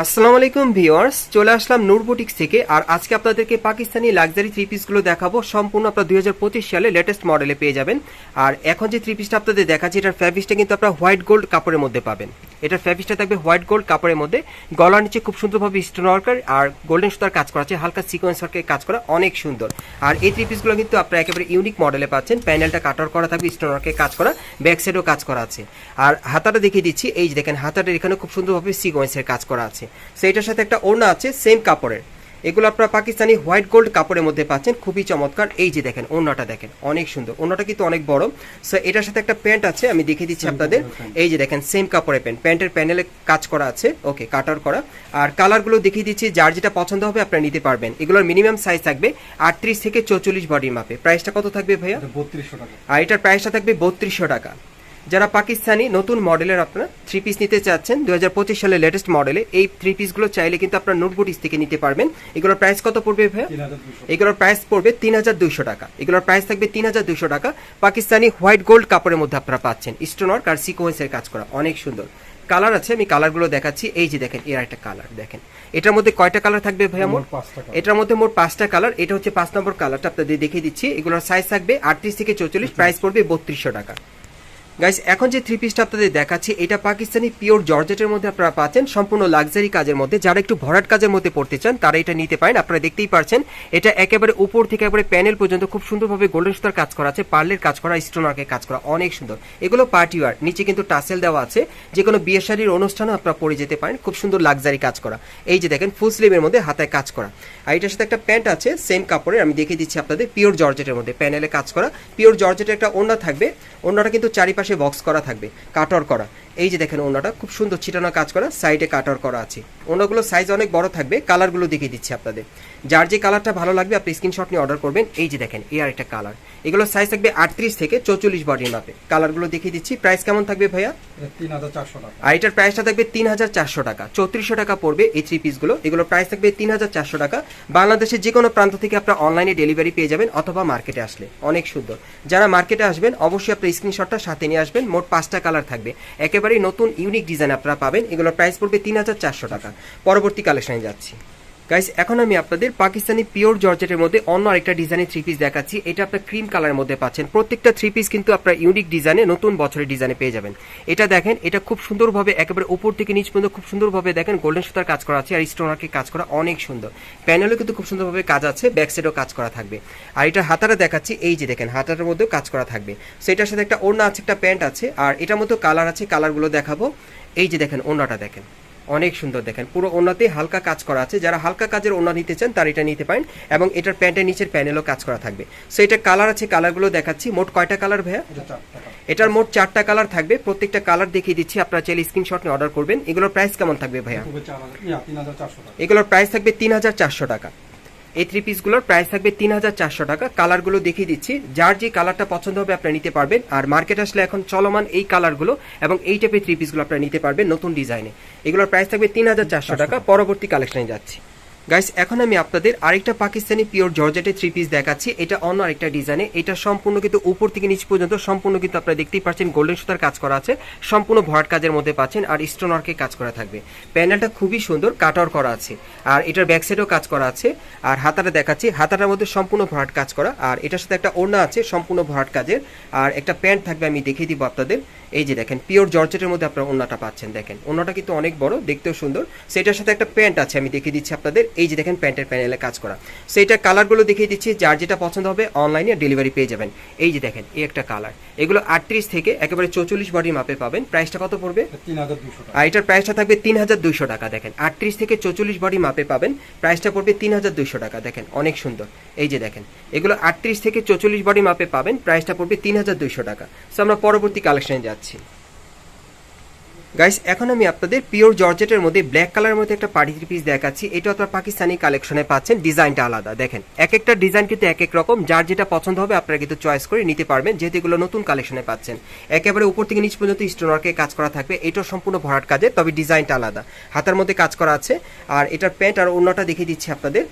আসসালামু আলাইকুম ভিওয়ার্স চলে আসলাম নূর থেকে, আর আজকে আপনাদেরকে পাকিস্তানি লাক্সারি থ্রি পিসগুলো দেখাবো। সম্পূর্ণ আপনার দুই হাজার পঁচিশ সালে লেটেস্ট মডেলে পেয়ে যাবেন। আর এখন যে থ্রি পিসটা আপনাদের দেখাচ্ছি, এটার ফ্যাব্রিক্সটা কিন্তু আপনারা হোয়াইট গোল্ড কাপড়ের মধ্যে পাবেন। এটার ফ্যাব্রিকটা থাকবে হোয়াইট গোল্ড কাপড়ের মধ্যে। গলার নিচে খুব সুন্দরভাবে স্টোন ওয়ার্কার আর গোল্ডেন সুতার কাজ করা আছে। হালকা সিকোয়েন্স ওয়ার্কের কাজ করা অনেক সুন্দর। আর এই থ্রি পিসগুলো কিন্তু আপনারা একেবারে ইউনিক মডেলে পাচ্ছেন। প্যানেলটা কাটার করা থাকবে স্টোন ওয়ার্কের কাজ করা ব্যাক সাইডেও কাজ করা আছে। আর হাতাটা দেখিয়ে দিচ্ছি, এই যে দেখেন, হাতাটার এখানে খুব সুন্দরভাবে সিকোয়েন্সের কাজ করা আছে। সেইটার সাথে একটা ওড়না আছে সেম কাপড়ের। এগুলো আপনারা পাকিস্তানি হোয়াইট গোল্ড কাপড়ের মধ্যে পাচ্ছেন। খুবই চমৎকার। এই যে দেখেন ওড়নাটা দেখেন অনেক সুন্দর। ওড়নাটা কিন্তু অনেক বড়। সো এটার সাথে একটা প্যান্ট আছে আমি দেখিয়ে দিচ্ছি আপনাদের। এই যে দেখেন সেম কাপড়ের প্যান্ট। প্যান্টের প্যানেলে কাজ করা আছে। ওকে কাটার করা। আর কালারগুলো দেখিয়ে দিচ্ছি যার যেটা পছন্দ হবে আপনারা নিতে পারবেন। এগুলোর মিনিমাম সাইজ থাকবে আটত্রিশ থেকে চৌচল্লিশ বডির মাপে। প্রাইসটা কত থাকবে ভাইয়া? বত্রিশশো টাকা। আর এটার প্রাইসটা থাকবে বত্রিশশো টাকা। যারা পাকিস্তানি নতুন মডেলের আপনারা থ্রি পিস নিতে চাচ্ছেন দু হাজার সালের লেটেস্ট মডেলে এই থ্রি পিসগুলো চাইলে কিন্তু আপনার নোটবুটিস থেকে নিতে পারবেন। এগুলোর প্রাইস কত পড়বে ভাইয়া? এগুলোর প্রাইস পড়বে তিন হাজার দুইশো টাকা। এগুলোর প্রাইস থাকবে তিন হাজার দুইশো টাকা। পাকিস্তানি হোয়াইট গোল্ড কাপড়ের মধ্যে আপনারা পাচ্ছেন। স্টোনওয়ার্ক আর সিকোয়েন্সের কাজ করা অনেক সুন্দর। কালার আছে আমি কালারগুলো দেখাচ্ছি। এই যে দেখেন এর একটা কালার দেখেন। এটার মধ্যে কয়টা কালার থাকবে ভাইয়া মোট। এটার মধ্যে মোট পাঁচটা কালার এটা হচ্ছে পাঁচ নম্বর কালারটা আপনাদের দেখিয়ে দিচ্ছি। এগুলোর সাইজ থাকবে আটত্রিশ থেকে চৌচল্লিশ প্রাইস পড়বে বত্রিশশো টাকা। গাইস এখন যে থ্রি পিসটা আপনাদের দেখাচ্ছি, এটা পাকিস্তানি পিওর জর্জেটের মধ্যে আপনারা পাচ্ছেন, সম্পূর্ণ লাক্সারি কাজের মধ্যে। যারা একটু ভরাট কাজের মধ্যে পড়তে চান, তারা এটা নিতে পারেন। আপনারা দেখতেই পারছেন, এটা একেবারে উপর থেকে একেবারে প্যানেল পর্যন্ত খুব সুন্দরভাবে গোল্ডেন সুতার কাজ করা আছে পার্লের কাজ করা স্টোন ওয়ার্কের কাজ করা, অনেক সুন্দর। এগুলো পার্টি ওয়ার নিচে কিন্তু টাসেল দেওয়া আছে। যে কোনো বিয়ে শাড়ির অনুষ্ঠানে আপনারা পরে যেতে পারেন, খুব সুন্দর লাক্সারি কাজ করা। এই যে দেখেন ফুল স্লিভের মধ্যে হাতায় কাজ করা। আর এটার সাথে একটা প্যান্ট আছে সেম কাপড়ের, আমি দেখিয়ে দিচ্ছি আপনাদের পিওর জর্জেটের মধ্যে প্যানেলে কাজ করা। পিওর জর্জেটের একটা ওড়না থাকবে, ওড়নাটা কিন্তু চারিপাশে বক্স করা থাকবে কাটর করা। এই যে দেখেন ওড়নাটা খুব সুন্দর ছিটানো কাজ করা সাইডে কাটার করা আছে। ওড়নাগুলো সাইজ অনেক বড় থাকবে কালারগুলো দেখিয়ে দিচ্ছি আপনাদের। যার যে কালারটা ভালো লাগবে আপনি স্ক্রিনশট নিয়ে অর্ডার করবেন। এই যে দেখেন এই আর একটা কালার এগুলো সাইজ থাকবে আটত্রিশ থেকে চৌচল্লিশ বডির মাপে কালারগুলো দেখিয়ে দিচ্ছি। প্রাইস কেমন থাকবে ভাইয়া? তিন হাজার চারশো টাকা। আর এটার প্রাইসটা থাকবে তিন হাজার চারশো টাকা। চৌত্রিশশো টাকা পড়বে এই থ্রি পিসগুলো এগুলোর প্রাইস থাকবে তিন হাজার চারশো টাকা। বাংলাদেশের যে কোনো প্রান্ত থেকে আপনার অনলাইনে ডেলিভারি পেয়ে যাবেন অথবা মার্কেটে আসলে। অনেক সুন্দর। যারা মার্কেটে আসবেন অবশ্যই আপনার স্ক্রিনশটটা সাথে নিয়ে আসবেন। মোট পাঁচটা কালার থাকবে। একেবারেই নতুন ইউনিক ডিজাইন আপনারা পাবেন। এগুলোর প্রাইস পড়বে তিন হাজার চারশো টাকা। পরবর্তী কালেকশনে যাচ্ছি। গাইস এখন আমি আপনাদের পাকিস্তানি পিওর জর্জেটের মধ্যে অন্য আরেকটা ডিজাইনের থ্রি পিস দেখাচ্ছি। এটা আপনার ক্রিম কালারের মধ্যে পাচ্ছেন। প্রত্যেকটা থ্রি পিস কিন্তু আপনার ইউনিক ডিজাইনে নতুন বছরের ডিজাইনে পেয়ে যাবেন। এটা দেখেন, এটা খুব সুন্দরভাবে একেবারে উপর থেকে নিচ পর্যন্ত খুব সুন্দরভাবে দেখেন গোল্ডেন সুতার কাজ করা আছে আর স্টোনারকে কাজ করা অনেক সুন্দর। প্যানেলও কিন্তু খুব সুন্দরভাবে কাজ আছে ব্যাক সাইডেও কাজ করা থাকবে। আর এটা হাতাটা দেখাচ্ছি, এই যে দেখেন, হাতাটার মধ্যেও কাজ করা থাকবে। সেটার সাথে একটা ওড়না আছে, একটা প্যান্ট আছে, আর এটার মধ্যে কালার আছে কালারগুলো দেখাবো। এই যে দেখেন, ওড়নাটা দেখেন। অনেক সুন্দর দেখেন। পুরো ওনাতে হালকা কাজ করা আছে। যারা হালকা কাজের ওনা নিতে চান তার এটা নিতে পারেন এবং এটার প্যান্টের নিচের প্যানেলও কাজ করা থাকবে। সো এটা কালার আছে কালারগুলো দেখাচ্ছি। মোট কয়টা কালার ভাইয়া? এটার মোট চারটা কালার থাকবে। প্রত্যেকটা কালার দেখিয়ে দিচ্ছি আপনারা চাইলে স্ক্রিনশট নিয়ে অর্ডার করবেন। এগুলোর প্রাইস কেমন থাকবে ভাইয়া? ইয়া এগুলোর প্রাইস থাকবে তিন হাজার চারশো টাকা। এই থ্রি পিসগুলোর প্রাইস থাকবে তিন হাজার চারশো টাকা। কালারগুলো দেখিয়ে দিচ্ছি। যার যে কালারটা পছন্দ হবে আপনারা নিতে পারবেন। আর মার্কেট আসলে এখন চলমান এই কালারগুলো এবং এই টাইপের থ্রি পিসগুলো আপনারা নিতে পারবেন নতুন ডিজাইনে এগুলোর প্রাইস থাকবে তিন হাজার চারশো টাকা। পরবর্তী কালেকশনে যাচ্ছি। গাইস এখন আমি আপনাদের আরেকটা পাকিস্তানি পিওর জর্জেটের থ্রি পিস দেখাচ্ছি। এটা অন্য আরেকটা ডিজাইনে এটা সম্পূর্ণ কিন্তু উপর থেকে নিচ পর্যন্ত সম্পূর্ণ কিন্তু আপনারা দেখতেই পাচ্ছেন গোল্ডেন সুতার কাজ করা আছে। সম্পূর্ণ ভরাট কাজের মধ্যে পাচ্ছেন আর স্টোন কাজ করা থাকবে। প্যানেলটা খুবই সুন্দর কাটার করা আছে। আর এটার ব্যাক সাইডেও কাজ করা আছে। আর হাতাটা দেখাচ্ছি। হাতাটার মধ্যে সম্পূর্ণ ভরাট কাজ করা। আর এটার সাথে একটা ওড়না আছে, সম্পূর্ণ ভরাট কাজের। আর একটা প্যান্ট থাকবে, আমি দেখিয়ে দিব আপনাদের। এই যে দেখেন পিওর জর্জেটের মধ্যে আপনারা ওড়নাটা পাচ্ছেন, দেখেন। ওড়নাটা কিন্তু অনেক বড়, দেখতেও সুন্দর। সেটার সাথে একটা প্যান্ট আছে, আমি দেখিয়ে দিচ্ছি আপনাদের। এই যে দেখেন প্যান্টের প্যানেলে কাজ করা। সেইটা কালারগুলো দেখিয়ে দিচ্ছি যার যেটা পছন্দ হবে অনলাইনে ডেলিভারি পেয়ে যাবেন। এই যে দেখেন এই একটা কালার। এগুলো আটত্রিশ থেকে একেবারে চৌচল্লিশ বডির মাপে পাবেন। প্রাইসটা কত পড়বে? আর এটার প্রাইসটা থাকবে তিন হাজার দুইশো টাকা দেখেন। আটত্রিশ থেকে চৌচল্লিশ বডি মাপে পাবেন। প্রাইসটা পড়বে তিন হাজার দুইশো টাকা দেখেন। অনেক সুন্দর। এই যে দেখেন এগুলো আটত্রিশ থেকে চৌচল্লিশ বডি মাপে পাবেন। প্রাইসটা পড়বে তিন হাজার দুইশো টাকা। সো আমরা পরবর্তী কালেকশনে যাচ্ছি। গাইস এখন আমি আপনাদের পিওর জর্জেটের মধ্যে ব্ল্যাক কালারের মধ্যে একটা পার্টি পিস দেখাচ্ছি। এটা আপনার পাকিস্তানি কালেকশনে পাচ্ছেন ডিজাইনটা আলাদা। দেখেন এক একটা ডিজাইন কিন্তু এক এক রকম। যার যেটা পছন্দ হবে, আপনারা কিন্তু চয়েস করে নিতে পারবেন, যেহেতু এগুলো নতুন কালেকশনে পাচ্ছেন। একেবারে উপর থেকে নিচ পর্যন্ত স্টোন ওয়ার্কে কাজ করা থাকবে। এটা সম্পূর্ণ ভরাট কাজে তবে ডিজাইনটা আলাদা। হাতার মধ্যে কাজ করা আছে। আর এটার প্যান্ট আর অন্যটা দেখিয়ে দিচ্ছি আপনাদের।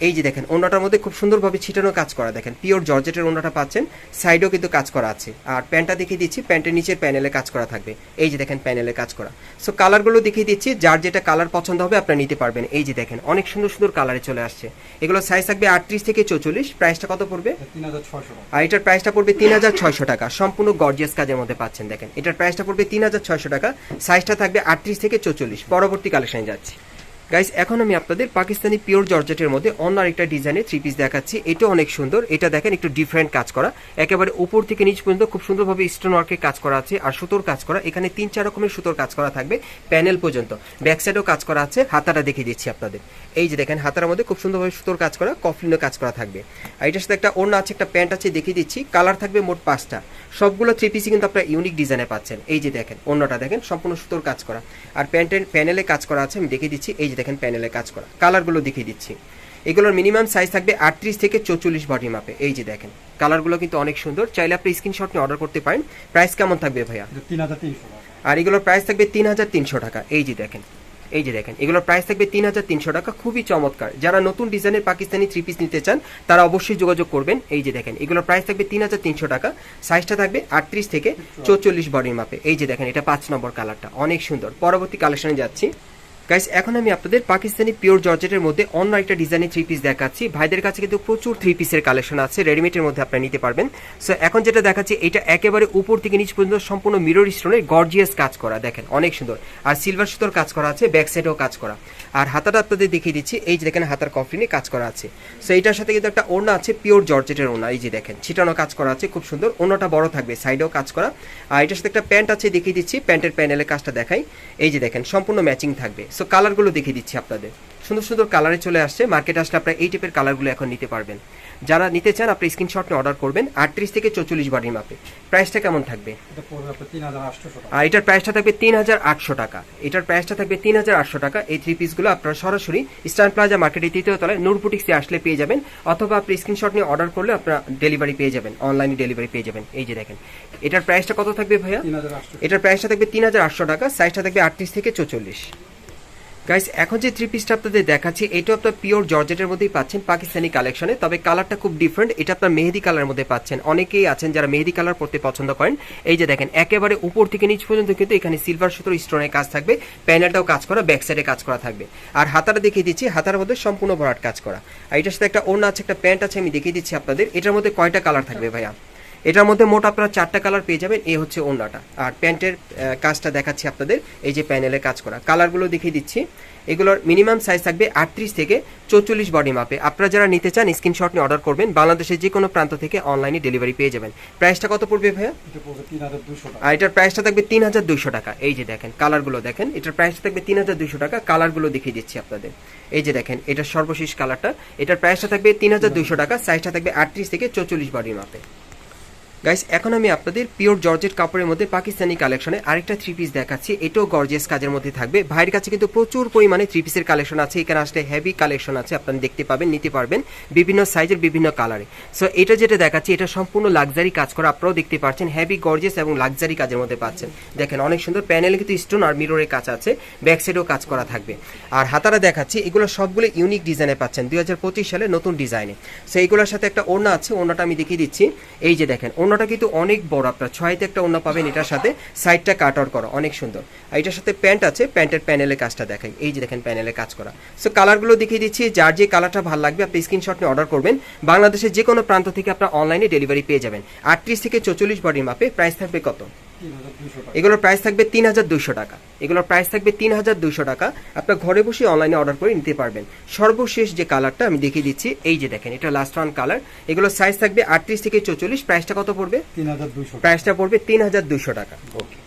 এই যে দেখেন ওনাটার মধ্যে খুব সুন্দরভাবে ছিটানো কাজ করা দেখেন পিওর জর্জেটের ওনাটা পাচ্ছেন সাইডেও কিন্তু কাজ করা আছে। আর প্যান্টটা দেখিয়ে দিচ্ছি প্যান্টের নিচের প্যানেলে কাজ করা থাকবে। এই যে দেখেন প্যানেলে কাজ করা। সো কালারগুলো দেখিয়ে দিচ্ছি যার যেটা কালার পছন্দ হবে আপনারা নিতে পারবেন। এই যে দেখেন অনেক সুন্দর সুন্দর কালারে চলে আসছে। এগুলো সাইজ থাকবে আটত্রিশ থেকে চৌচল্লিশ প্রাইসটা কত পড়বে? তিন হাজার ছয়শো আর এটার প্রাইসটা পড়বে তিন হাজার ছয়শো টাকা। সম্পূর্ণ গর্জিয়াস কাজের মধ্যে পাচ্ছেন দেখেন। এটার প্রাইসটা পড়বে তিন হাজার ছয়শো টাকা। সাইজটা থাকবে আটত্রিশ থেকে চৌচল্লিশ। পরবর্তী কালেকশনে যাচ্ছি। গাইস এখন আমি আপনাদের পাকিস্তানি পিওর জর্জেটের মধ্যে অন্য আরেকটা ডিজাইনের থ্রি পিস দেখাচ্ছি। এটা অনেক সুন্দর। এটা দেখেন, একটু ডিফারেন্ট কাজ করা। একেবারে উপর থেকে নিচ পর্যন্ত খুব সুন্দরভাবে স্টোন ওয়ার্কের কাজ করা আছে আর সুতোর কাজ করা। এখানে তিন চার রকমের সুতোর কাজ করা থাকবে প্যানেল পর্যন্ত। ব্যাক সাইডেও কাজ করা আছে। হাতাটা দেখিয়ে দিচ্ছি আপনাদের। এই যে দেখেন, হাতার মধ্যে খুব সুন্দরভাবে সুতোর কাজ করা, কফলিনও কাজ করা থাকবে। আর এটার সাথে একটা ওড়না আছে, একটা প্যান্ট আছে, দেখিয়ে দিচ্ছি। কালার থাকবে মোট পাঁচটা। সবগুলো থ্রি পিসই কিন্তু আপনারা ইউনিক ডিজাইনে পাচ্ছেন। এই যে দেখেন অন্যটা দেখেন, সম্পূর্ণ সুতোর কাজ করা। আর প্যান্টের প্যানেলে কাজ করা আছে, আমি দেখিয়ে দিচ্ছি। এই যে দেখেন প্যানেলে কাজ করা। কালারগুলো দেখিয়ে দিচ্ছি। এগুলোর মিনিমাম সাইজ থাকবে আটত্রিশ থেকে চৌচল্লিশ বডি মাপে। এই যে দেখেন কালারগুলো কিন্তু অনেক সুন্দর। চাইলে আপনি স্ক্রিনশট নিয়ে অর্ডার করতে পারেন। প্রাইস কেমন থাকবে ভাইয়া? তিন হাজার তিনশো আর এগুলোর প্রাইস থাকবে তিন হাজার তিনশো টাকা। এই যে দেখেন এই যে দেখেন এগুলোর প্রাইস থাকবে তিন হাজার তিনশো টাকা। খুবই চমৎকার। যারা নতুন ডিজাইনের পাকিস্তানি থ্রি পিস নিতে চান তারা অবশ্যই যোগাযোগ করবেন। এই যে দেখেন এগুলোর প্রাইস থাকবে তিন হাজার তিনশো টাকা। সাইজটা থাকবে আটত্রিশ থেকে চৌচল্লিশ বডির মাপে। এই যে দেখেন এটা পাঁচ নম্বর কালারটা অনেক সুন্দর। পরবর্তী কালেকশনে যাচ্ছি। গাইস এখন আমি আপনাদের পাকিস্তানি পিওর জর্জেটের মধ্যে অন্য একটা ডিজাইনের থ্রি পিস দেখাচ্ছি। ভাইদের কাছে কিন্তু প্রচুর থ্রি পিসের কালেকশন আছে রেডিমেডের মধ্যে আপনারা নিতে পারবেন। সো এখন যেটা দেখাচ্ছি, এটা একেবারে উপর থেকে নিচ পর্যন্ত সম্পূর্ণ মিরর স্টোনের গর্জিয়াস কাজ করা, দেখেন, অনেক সুন্দর। আর সিলভার সুতোর কাজ করা আছে ব্যাক সাইডেও কাজ করা। আর হাতাটা আপনাদের দেখিয়ে দিচ্ছি, এই যে দেখেন, হাতার কফলিনে কাজ করা আছে। সো এটার সাথে কিন্তু একটা ওড়না আছে পিওর জর্জেটের ওড়না, এই যে দেখেন, ছিটানো কাজ করা আছে, খুব সুন্দর। ওড়নাটা বড় থাকবে সাইডেও কাজ করা। আর এটার সাথে একটা প্যান্ট আছে, দেখিয়ে দিচ্ছি প্যান্টের প্যানেলের কাজটা দেখাই। এই যে দেখেন, সম্পূর্ণ ম্যাচিং থাকবে। সো কালারগুলো দেখিয়ে দিচ্ছি আপনাদের। সুন্দর সুন্দর কালারে চলে আসছে। মার্কেটে আসলে আপনারা এই টাইপের কালারগুলো এখন নিতে পারবেন। যারা নিতে চান আপনি স্ক্রিনশট নিয়ে অর্ডার করবেন। আটত্রিশ থেকে চৌচল্লিশ বাড়ির মাপে প্রাইসটা কেমন থাকবে? আর এটার প্রাইসটা থাকবে তিন হাজার আটশো টাকা। এটার প্রাইসটা থাকবে তিন হাজার আটশো টাকা। এই থ্রি পিসগুলো আপনারা সরাসরি স্টার প্লাজা মার্কেটের তৃতীয় তলায় নূর বুটিক্সে আসলে পেয়ে যাবেন। অথবা আপনি স্ক্রিনশট নিয়ে অর্ডার করলে আপনারা ডেলিভারি পেয়ে যাবেন। অনলাইনে ডেলিভারি পেয়ে যাবেন। এই যে দেখেন। এটার প্রাইসটা কত থাকবে ভাইয়া? এটার প্রাইসটা থাকবে তিন হাজার আটশো টাকা। সাইজটা থাকবে আটত্রিশ থেকে চৌচল্লিশ। গাইস এখন যে থ্রি পিসটা আপনাদের দেখাচ্ছি এটা আপনার পিওর জর্জেটের মধ্যেই পাচ্ছেন, পাকিস্তানি কালেকশনে তবে কালারটা খুব ডিফারেন্ট এটা আপনার মেহেদি কালারের মধ্যে পাচ্ছেন। অনেকেই আছেন যারা মেহেদি কালার পড়তে পছন্দ করেন। এই যে দেখেন, একেবারে উপর থেকে নিচ পর্যন্ত কিন্তু এখানে সিলভার সুতোর স্টোনের কাজ থাকবে প্যানেলটাও কাজ করা ব্যাক সাইডে কাজ করা থাকবে। আর হাতাটা দেখিয়ে দিচ্ছি, হাতার মধ্যে সম্পূর্ণ ভরাট কাজ করা। আর এটার সাথে একটা অন্য আছে, একটা প্যান্ট আছে, আমি দেখিয়ে দিচ্ছি আপনাদের। এটার মধ্যে কয়টা কালার থাকবে ভাইয়া? এটার মধ্যে মোট আপনারা চারটা কালার পেয়ে যাবেন এই হচ্ছে ওড়নাটা। আর প্যান্টের কাজটা দেখাচ্ছি আপনাদের এই যে প্যানেলে কাজ করা। কালারগুলো দেখিয়ে দিচ্ছি। এগুলোর মিনিমাম সাইজ থাকবে আটত্রিশ থেকে চৌচল্লিশ বডি মাপে আপনারা যারা নিতে চান স্ক্রিনশট নিয়ে অর্ডার করবেন। বাংলাদেশের যে কোনো প্রান্ত থেকে অনলাইনে ডেলিভারি পেয়ে যাবেন। প্রাইসটা কত পড়বে ভাইয়া? আর এটার প্রাইসটা থাকবে তিন হাজার দুইশো টাকা। এই যে দেখেন কালারগুলো দেখেন। এটার প্রাইসটা থাকবে তিন হাজার দুইশো টাকা। কালারগুলো দেখিয়ে দিচ্ছি আপনাদের। এই যে দেখেন এটার সর্বশেষ কালারটা এটার প্রাইসটা থাকবে তিন হাজার দুইশো টাকা। সাইজটা থাকবে আটত্রিশ থেকে চৌচল্লিশ বডি মাপে গাইস এখন আমি আপনাদের পিওর জর্জেট কাপড়ের মধ্যে পাকিস্তানি কালেকশনে আরেকটা থ্রি পিস দেখাচ্ছি। এটাও গর্জিয়াস কাজের মধ্যে থাকবে। ভাইয়ের কাছে কিন্তু প্রচুর পরিমাণে থ্রি পিসের কালেকশন আছে। এখানে আসলে হেভি কালেকশন আছে, আপনারা দেখতে পাবেন, নিতে পারবেন বিভিন্ন সাইজের বিভিন্ন কালারে সো এটা যেটা দেখাচ্ছি, এটা সম্পূর্ণ লাক্সারি কাজ করা। আপনারাও দেখতে পাচ্ছেন হেভি গর্জিয়াস এবং লাক্সারি কাজের মধ্যে পাচ্ছেন। দেখেন, অনেক সুন্দর প্যানেলে কিন্তু স্টোন আর মিররের কাজ আছে। ব্যাক সাইডেও কাজ করা থাকবে। আর হাতারা দেখাচ্ছি, এগুলো সবগুলো ইউনিক ডিজাইনে পাচ্ছেন, দুই হাজার পঁচিশ সালে নতুন ডিজাইনে সো এইগুলোর সাথে একটা ওড়না আছে, ওড়নাটা আমি দেখিয়ে দিচ্ছি। এই যে দেখেন ওড়নাটা কিন্তু অনেক বড়, আপনার ছয়তে একটা ওড়না পাবেন এটার সাথে। সাইডটা কাট আউট করা, অনেক সুন্দর। আর এটার সাথে প্যান্ট আছে, প্যান্টের প্যানেলের কাজটা দেখাই। এই যে দেখেন প্যানেলে কাজ করা। সো কালারগুলো দেখিয়ে দিচ্ছি, যার যে কালারটা ভালো লাগবে, আপনি স্ক্রিনশট নিয়ে অর্ডার করবেন। বাংলাদেশের যে কোনো প্রান্ত থেকে আপনার অনলাইনে ডেলিভারি পেয়ে যাবেন। আটত্রিশ থেকে চৌচল্লিশ বডির মাপে প্রাইস থাকবে কত? এগুলোর প্রাইস থাকবে তিন হাজার দুইশো টাকা। এগুলোর প্রাইস থাকবে তিন হাজার দুইশো টাকা। আপনার ঘরে বসে অনলাইনে অর্ডার করে নিতে পারবেন। সর্বশেষ যে কালারটা আমি দেখিয়ে দিচ্ছি এই যে দেখেন এটা লাস্ট ওয়ান কালার এগুলোর সাইজ থাকবে আটত্রিশ থেকে চৌচল্লিশ। প্রাইসটা কত পড়বে? তিন হাজার দুইশো প্রাইসটা পড়বে তিন হাজার দুইশো টাকা। ওকে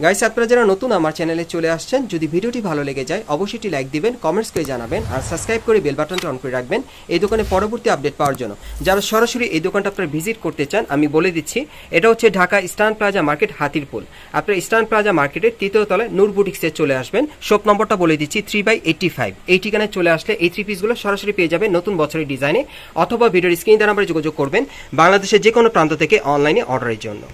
গাইস আপনারা যারা নতুন আমার চ্যানেলে চলে আসছেন, যদি ভিডিওটি ভালো লেগে যায়, অবশ্যই লাইক দিবেন কমেন্টস করে জানাবেন, আর সাবস্ক্রাইব করে বেল বাটনটা অন করে রাখবেন এই দোকানে পরবর্তী আপডেট পাওয়ার জন্য। যারা সরাসরি এই দোকানটা আপনারা ভিজিট করতে চান, আমি বলে দিচ্ছি, এটা হচ্ছে Dhaka Eastern Plaza market Hatirpool. আপনার ইস্টার্ন প্লাজা মার্কেটের তৃতীয় তলায় নূর বুটিক্সে চলে আসবেন। শপ নম্বরটা বলে দিচ্ছি থ্রি বাই এইটটি ফাইভ এই ঠিকানায় চলে আসলে এই থ্রি পিসগুলো সরাসরি পেয়ে যাবেন নতুন বছরের ডিজাইনে অথবা ভিডিওর স্ক্রিন দ্বারা আমরা যোগাযোগ করবেন বাংলাদেশের যে কোনো প্রান্ত থেকে অনলাইনে অর্ডারের জন্য।